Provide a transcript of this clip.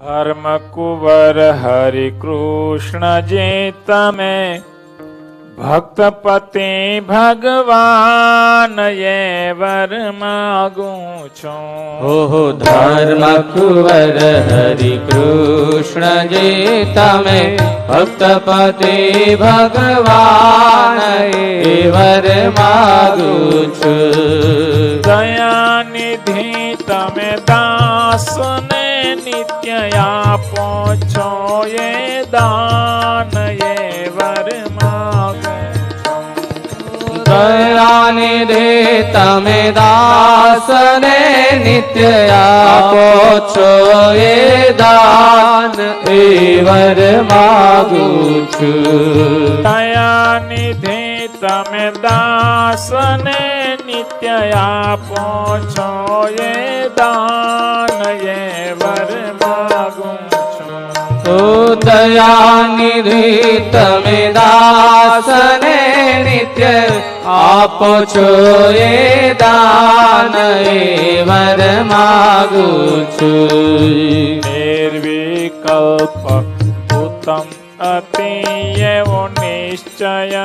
ધર્મ કુંવર હરિ કૃષ્ણ જે તમે ભક્તપતિ ભગવાન એ વર માગું છું. ઓહો ધર્મ કુંવર હરિ કૃષ્ણ જે તમે ભક્તપતિ ભગવાન એ વર માગું છું. દયાનિધિ તમે દાસને નિત્ય આપો છો એ દાન એ વર માગું છું. દયાનિધિ તમે દાસને નિત્ય આપો છો એ દાન એ વર માગું છું. તમે દાસને નિત્ય આપો છો એ દાન એ વર માગું છું. ઓ દયાનિધિ તમે દાસને નિત્ય આપો છો એ દાન એ વર માગું છું. નિર્વિકલ્પ ઉત્તમ અતિ એવો નિશ્ચય